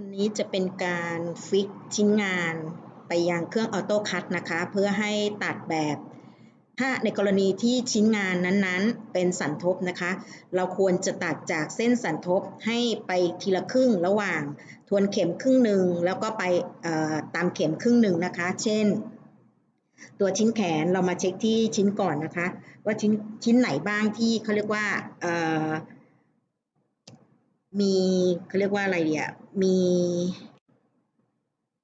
อันนี้จะเป็นการฟิกชิ้นงานไปยังเครื่องออโต้คั t นะคะ เพื่อให้ตัดแบบถ้าในกรณีที่ชิ้นงานนั้นๆ เป็นสันทบนะคะ เราควรจะตัดจากเส้นสันทบให้ไปทีละครึ่งระหว่างทวนเข็มครึ่งหนึ่งแล้วก็ไปตามเข็มครึ่งหนึ่งนะคะ เช่น ตัวชิ้นแขนเรามาเช็คที่ชิ้นก่อนนะคะ ว่าชิ้นชิ้นไหนบ้างที่เขาเรียกว่า มีเขาเรียกว่าอะไรเดียมี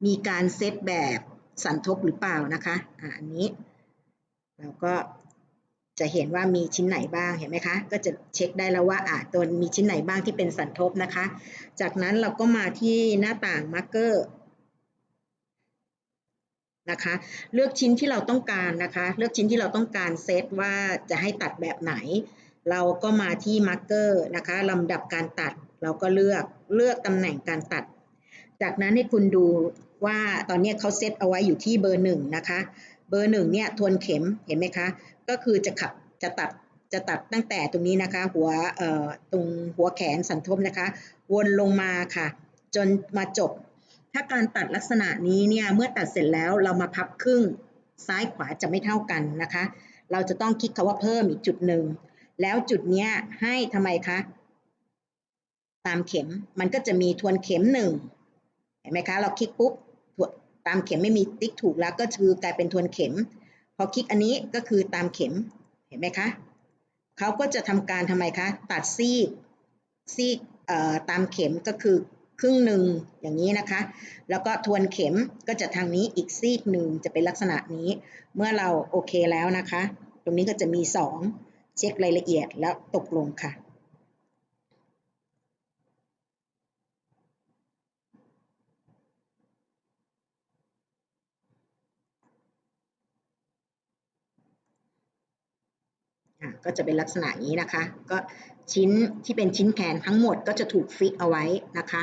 มีการเซตแบบสันทบหรือเปล่านะคะอ่าอันนี้ เราก็จะเห็นว่ามีชิ้นไหนบ้างเห็นไหมคะ ก็จะเช็คได้แล้วว่าอ่าตัวมีชิ้นไหนบ้างที่เป็นสันทบนะคะ จากนั้นเราก็มาที่หน้าต่างมาร์กเกอร์นะคะ เลือกชิ้นที่เราต้องการนะคะ เลือกชิ้นที่เราต้องการเซตว่าจะให้ตัดแบบไหน เราก็มาที่มาร์กเกอร์นะคะลำดับการตัด เราก็เลือกเลือกตำแหน่งการตัด จากนั้นให้คุณดูว่าตอนนี้เขาเซตเอาไว้อยู่ที่เบอร์หนึ่งนะคะ เบอร์หนึ่งเนี่ยทวนเข็มเห็นไหมคะ ก็คือจะขับจะตัดจะตัดตั้งแต่ตรงนี้นะคะ หัวเอ่อตรงหัวแขนสันทบนะคะ วนลงมาค่ะ จนมาจบ ถ้าการตัดลักษณะนี้เนี่ยเมื่อตัดเสร็จแล้วเรามาพับครึ่งซ้ายขวาจะไม่เท่ากันนะคะ เราจะต้องคลิกคาว่าเพิ่มอีกจุดหนึ่ง แล้วจุดนี้ให้ทำไมคะ ตามเข็มมันก็จะมีทวนเข็มหนึ่งเห็นไหมคะ เราคลิกปุ๊บตามเข็มไม่มีติ๊กถูกแล้วก็คือกลายเป็นทวนเข็ม พอคลิกอันนี้ก็คือตามเข็มเห็นไหมคะเขาก็จะทำการทำไมคะ ตัดซีกซีกตามเข็มก็คือครึ่งหนึ่งอย่างนี้นะคะ แล้วก็ทวนเข็มก็จะทางนี้อีกซีกหนึ่งจะเป็นลักษณะนี้ เมื่อเราโอเคแล้วนะคะ ตรงนี้ก็จะมี 2 เช็ครายละเอียดแล้วตกลงค่ะ ก็จะเป็นลักษณะนี้นะคะ ก็ชิ้นที่เป็นชิ้นแขนทั้งหมดก็จะถูกฟิกเอาไว้นะคะ